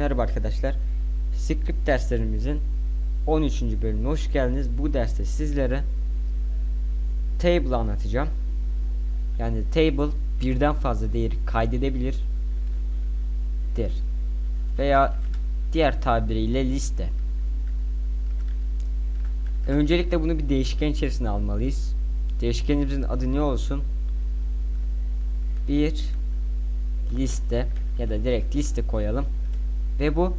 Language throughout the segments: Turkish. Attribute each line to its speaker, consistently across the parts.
Speaker 1: Merhaba arkadaşlar. Script derslerimizin 13. bölümüne hoş geldiniz. Bu derste sizlere table anlatacağım. Yani table birden fazla değeri kaydedebilir der. Veya diğer tabiriyle liste. Öncelikle bunu bir değişken içerisine almalıyız. Değişkenimizin adı ne olsun? Bir liste ya da direkt liste koyalım. Ve bu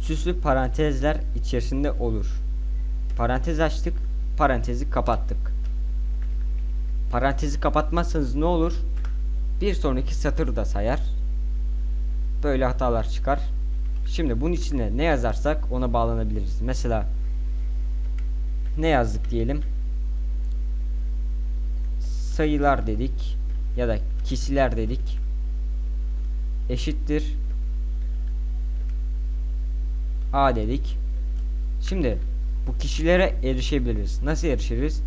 Speaker 1: süslü parantezler içerisinde olur. Parantez açtık, parantezi kapattık. Parantezi kapatmazsanız ne olur? Bir sonraki satır da sayar. Böyle hatalar çıkar. Şimdi bunun içine ne yazarsak ona bağlanabiliriz. Mesela ne yazdık diyelim? Sayılar dedik ya da kişiler dedik. Eşittir A dedik. Şimdi bu kişilere erişebiliriz. Nasıl erişiriz?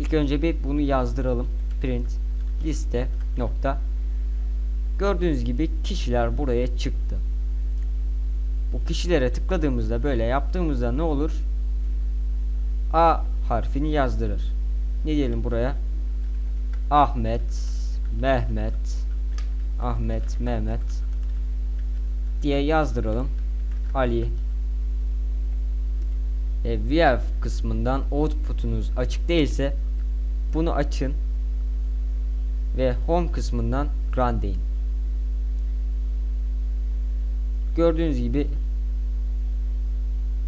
Speaker 1: İlk önce bir bunu yazdıralım. Print liste nokta. Gördüğünüz gibi kişiler buraya çıktı. Bu kişilere tıkladığımızda böyle yaptığımızda ne olur? A harfini yazdırır. Ne diyelim buraya? Ahmet, Mehmet, Ahmet, Mehmet diye yazdıralım. Ali e, VF kısmından output'unuz açık değilse bunu açın ve home kısmından run deyin. Gördüğünüz gibi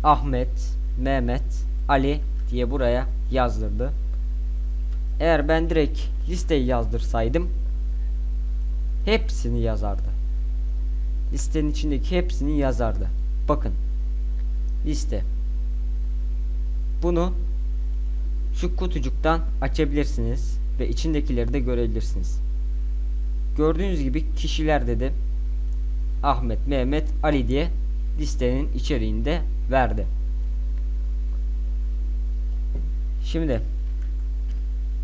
Speaker 1: Ahmet, Mehmet, Ali diye buraya yazdırdı. Eğer ben direkt listeyi yazdırsaydım hepsini yazardı. Listenin içindeki hepsini yazardı. Bakın. Liste. Bunu şu kutucuktan açabilirsiniz ve içindekileri de görebilirsiniz. Gördüğünüz gibi kişiler dedi. Ahmet, Mehmet, Ali diye listenin içeriğinde verdi. Şimdi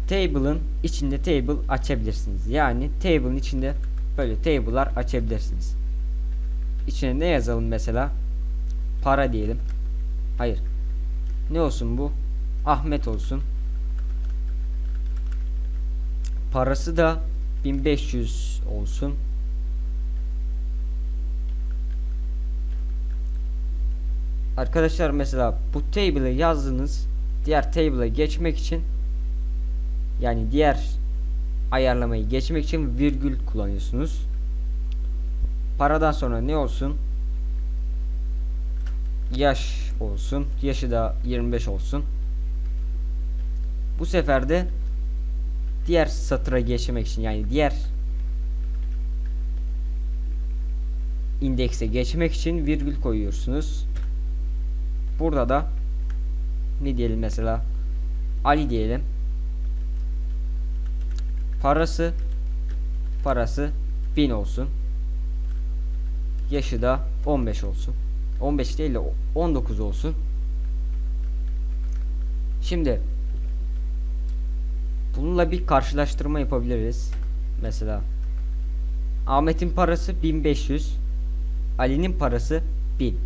Speaker 1: table'ın içinde table açabilirsiniz. Yani table'ın içinde böyle table'lar açabilirsiniz. İçine ne yazalım mesela? Para diyelim. Hayır. Ne olsun bu? Ahmet olsun. Parası da 1500 olsun. Arkadaşlar mesela bu table'ı yazdınız. Diğer table'a geçmek için yani diğer ayarlamayı geçmek için virgül kullanıyorsunuz. Paradan sonra ne olsun? Yaş olsun. Yaşı da 25 olsun. Bu sefer de diğer satıra geçmek için yani diğer indekse geçmek için virgül koyuyorsunuz. Burada da ne diyelim mesela Ali diyelim. Parası parası 1000 olsun. Yaşı da 15 olsun. 15 değil de 19 olsun. Şimdi bununla bir karşılaştırma yapabiliriz. Mesela Ahmet'in parası 1500, Ali'nin parası 1000.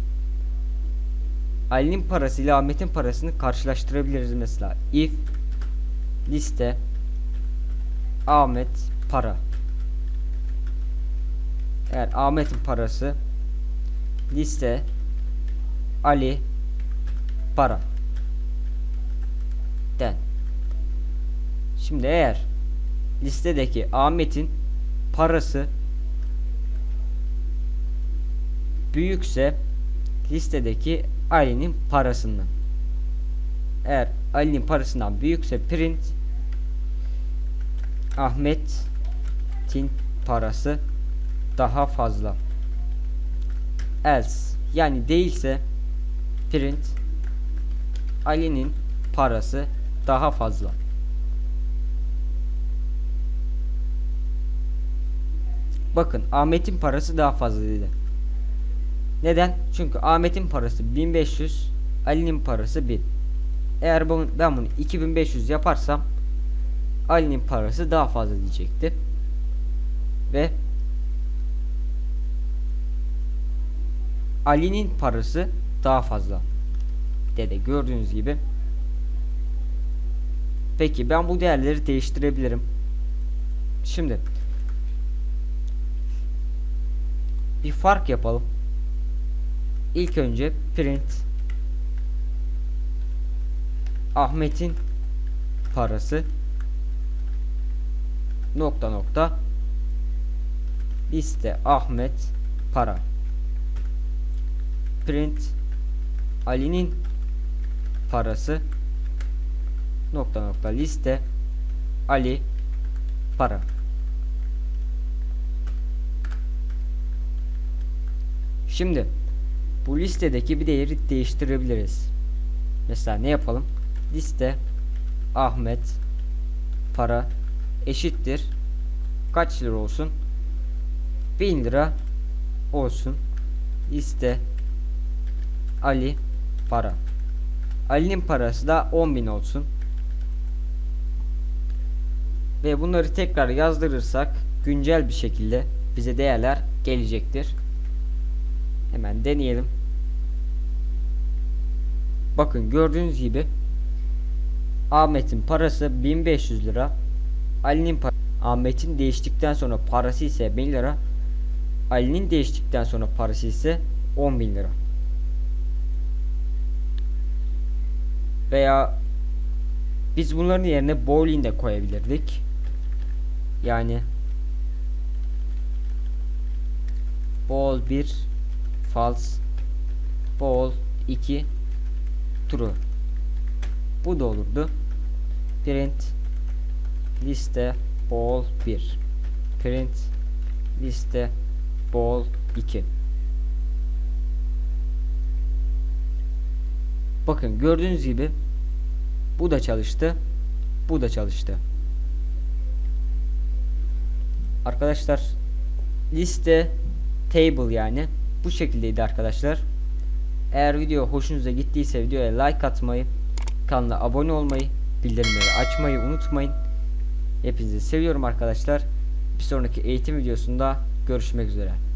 Speaker 1: Ali'nin parası ile Ahmet'in parasını karşılaştırabiliriz mesela. If liste Ahmet para. Eğer Ahmet'in parası liste Ali para den. Şimdi eğer listedeki Ahmet'in parası büyükse listedeki Ali'nin parasından. Eğer Ali'nin parasından büyükse print Ahmet'in parası daha fazla. Else yani değilse print Ali'nin parası daha fazla. Bakın Ahmet'in parası daha fazla dedi. Neden? Çünkü Ahmet'in parası 1500, Ali'nin parası 1000. Eğer bunu, ben bunu 2500 yaparsam Ali'nin parası daha fazla diyecekti. Ve Ali'nin parası daha fazla. Dede gördüğünüz gibi. Peki ben bu değerleri değiştirebilirim. Şimdi bir fark yapalım. İlk önce print Ahmet'in parası nokta nokta liste Ahmet para print Ali'nin parası nokta nokta liste Ali para Şimdi bu listedeki bir değeri değiştirebiliriz. Mesela ne yapalım? Liste Ahmet para eşittir kaç lira olsun? 1000 lira olsun. Liste Ali para. Ali'nin parası da 10.000 olsun. Ve bunları tekrar yazdırırsak güncel bir şekilde bize değerler gelecektir. Hemen deneyelim. Bakın gördüğünüz gibi Ahmet'in parası 1500 lira. Ali'nin Ahmet'in değiştikten sonra parası ise 1000 lira. Ali'nin değiştikten sonra parası ise 10.000 lira. Veya biz bunların yerine bowling de koyabilirdik. Yani ball 1 false ball 2 true. Bu da olurdu. Print liste ball 1 print liste ball 2 bakın gördüğünüz gibi bu da çalıştı bu da çalıştı arkadaşlar liste table yani bu şekildeydi arkadaşlar. Eğer video hoşunuza gittiyse videoya like atmayı, kanala abone olmayı, bildirimleri açmayı unutmayın. Hepinizi seviyorum arkadaşlar. Bir sonraki eğitim videosunda görüşmek üzere.